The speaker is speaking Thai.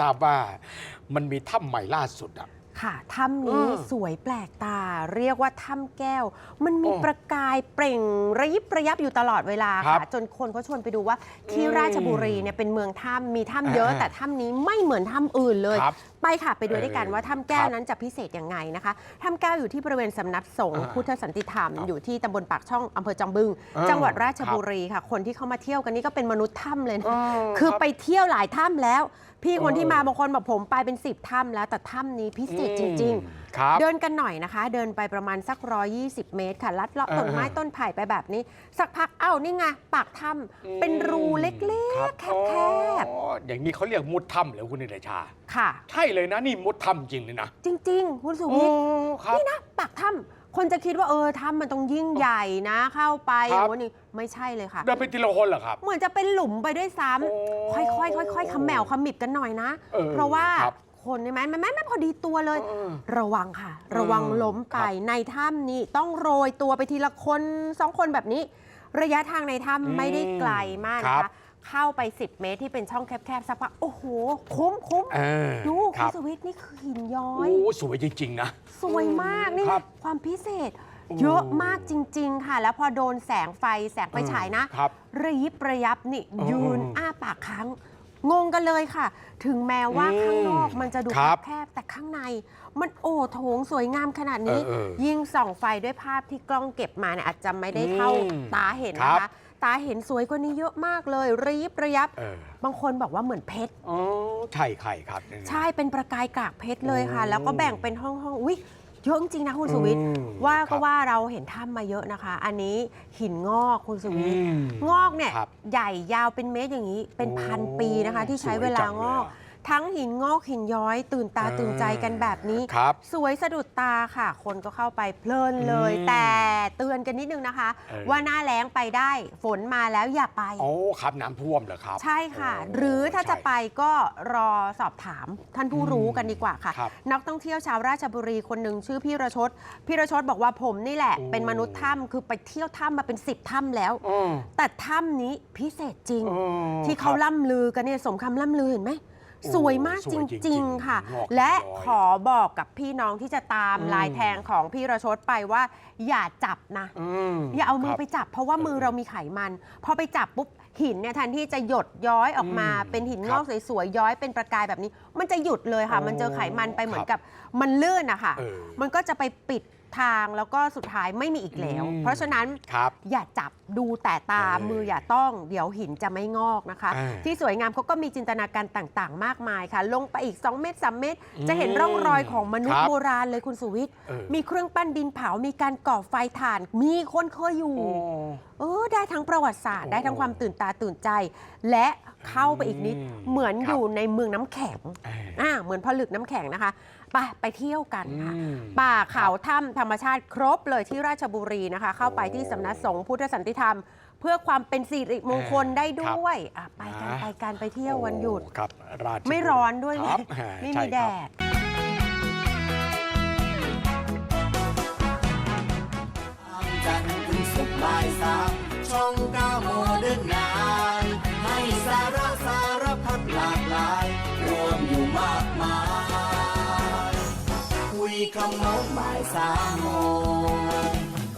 ทราบว่ามันมีถ้ำใหม่ล่าสุดอะ ค่ะถ้ำนี้เออสวยแปลกตา เรียกว่าถ้ำแก้ว มันมีโอ้ประกายเปล่งระยิบระยับอยู่ตลอดเวลาครัค่ะ บจนคนเขาชวนไปดูว่าที่อืมราชบุรีเนี่ยเป็นเมืองถ้ำมีถ้ำเยอะ อ่าแต่ถ้ำนี้ไม่เหมือนถ้ำอื่นเลย ครับไปค่ะไปดูด้วยกันเออว่าถ้ำแก้ควรับนั้นจะพิเศษยังไงนะคะถ้ำแก้วอยู่ที่บริเวณสำนักสงฆ์อ่าพุทธสันติธรรมครับอยู่ที่ตำบลปากช่องอำเภอจอมบึง เออจังหวัดราชครับบุรีค่ะ คนที่เขามาเที่ยวกันนี่ก็เป็นมนุษย์ถ้ำเลยนะเออคือรับไปเที่ยวหลายถ้ำแล้ว พี่คนเออที่มาบางคนบอกผมไปเป็น10ถ้ำแล้วแต่ถ้ำนี้พิเศษจริง ๆ ครับ เดินกันหน่อยนะคะ เดินไปประมาณสัก 120 เมตรค่ะ ลัดเลาะอ่าต้นไม้ต้นไผ่ไปแบบนี้ สักพักเอ้านี่ไงปากถ้ำเป็นรูเล็กครับๆ แคบอ๋ออย่างนี้เขาเรียกมุดถ้ำเหรอคุณนิรชา ๆ ค่ะ ใช่เลยนะนี่มุดถ้ำจริงเลยนะ จริง ๆ คุณสุโอ้วิทย์ ครับ นี่นะปากถ้ำ คนจะคิดว่าเออถ้ำมันต้องยิ่งใหญ่นะเข้าไปคอรับย่างนี้ไม่ใช่เลยค่ะ เดินไปทีละคนเหรอครับ เหมือนจะเป็นหลุมไปด้วยซ้โอ้ำค่อยๆค่อยๆขมแมวขมิบกันหน่อยนะ เออเพราะว่าครับคนใช่ไหมมันไม่ไม่พอดีตัวเลย เออระวังค่ะ ระวังล้มไปครับในถ้ำนี้ต้องโรยตัวไปทีละคนสองคนแบบนี้ ระยะทางในอืมถ้ำไม่ได้ไกลมากนะครัคะ บ เข้าไป 10 เมตรที่เป็นช่องแคบๆสักพักโอ้โห คุ้มคุ้มเออดูคคุรัณบ สวิทย์นี่คือหินย้อโอ้ยสวยจริง ๆ นะ สวยมากนี่ครับความพิเศษ โอ้เยอะมากจริง ๆ ค่ะ แล้วพอโดนแสงไฟแสงไฟฉายนะ ครับระยิบระยับนี่อืมยืนอ้าปากค้างงงกันเลยค่ะ ถึงแม้ว่าอืมข้างนอกมันจะดูครับแคบๆแต่ข้างใน มันโอ้โถงสวยงามขนาดนี้ เออเออยิ่งส่องไฟด้วยภาพที่กล้องเก็บมาเนี่ยอาจจะไม่ได้เท่าอืมตาเห็นครันะบคะ ตาเห็นสวยกว่านี้เยอะมากเลยระยิบระยับ เออ บางคนบอกว่าเหมือนเพชร อ๋อใช่ใครครับ ใช่เป็นประกายกากเพชรเลยค่ะโอ้แล้วก็แบ่งเป็นห้องห้องๆอุ้ยเยอะจริงๆนะคุณสุวิทย์อืมว่าครัก็บว่าเราเห็นถ้ำมาเยอะนะคะ อันนี้หินงอกคุณสุวิทย์อืมงอกเนี่ยครับใหญ่ยาวเป็นเมตรอย่างนี้ เป็นโอ้พันปีนะคะ ที่ใช้เวลางอก สวยจังเลยอะ ทั้งหินงอกหินย้อยตื่นตาอ่าตื่นใจกันแบบนี้ ครับสวยสะดุดตาค่ะ คนก็เข้าไปเพลินเลย อืมแต่เตือนกันนิดนึงนะคะ เออ ว่าหน้าแล้งไปได้ฝนมาแล้วอย่าไป โอ้ครับน้ำท่วมเหรอครับใช่ค่ะ โหรือถ้าจะใช่ ไปก็รอสอบถามท่านผู้รู้อืมกันดีกว่าค่ะ ครับนักท่องเที่ยวชาวราชบุรีคนหนึ่งชื่อพี่ระชดพี่ระชดบอกว่าผมนี่แหละ โอ้ เป็นมนุษย์ถ้ำคือไปเที่ยวถ้ำมาเป็น 10ถ้ำแล้ว อืมแต่ถ้ำนี้พิเศษจริง อืมที่เขาครับ ล่ำลือกันเนี่ยสมคำล่ำลือเห็นไหมโอ้ สวยมากสจวยจริงๆริง ๆ ค่ะ งอกและย้อย ขอบอกกับพี่น้องที่จะตามอืมลายแทงของพี่ระชดไปว่า อย่าจับนะอืมอย่าเอามืคอรับไปจับ เพราะว่ามือเออเรามีไขมัน พอไปจับปุ๊บหินเนี่ยแทนที่จะหยดย้อยออกมา อืมเป็นหินครับงอกสวยๆย้อยเป็นประกายแบบนี้ มันจะหยุดเลยค่ะโอ้มันเจอไขมันไปเหมือนครับกับมันลื่นอะค่ะ เออมันก็จะไปปิด ทางแล้วก็สุดท้ายไม่มีอีกแล้วอืมเพราะฉะนั้นครับอย่าจับดูแต่ตาเออมืออย่าต้อง เดี๋ยวหินจะไม่งอกนะคะเออที่สวยงามเขาก็มีจินตนาการต่างๆ มากมายค่ะ ลงไปอีก 2 เมตร 3 เมตรอืมจะเห็นร่องรอยของมนุษคย์รับโบราณเลยคุณสุวิทย์เออมีเครื่องปั้นดินเผามีการก่อไฟถ่าน มีคนเคยอยู่โอ้เออได้ ทั้งประวัติศาสตร์โอ้ได้ทั้งความตื่นตาตื่นใจ และเข้าไปอีกนิดอืมเหมือนครับอยู่ในเมืองน้ำแข็งเอออ่าเหมือนผลึกน้ำแข็งนะคะไปไปเที่ยวกันค่ะอืมป่าเขาถ้ำธรรมชาติครบเลยที่ราชบุรีนะคะ เข้าไปโอ้ที่สำนักสงฆ์พุทธสันติธรรม เพื่อความเป็นสิริมงคลเออได้ด้วยอะไปกันนะไปกันไปเที่ยววันหยุดโอ้ครับราชบุไม่ร้อนด้วยครับไงไม่ใช่มีแดครับด มากมาย คุยคำโน้นบ่ายสามโมง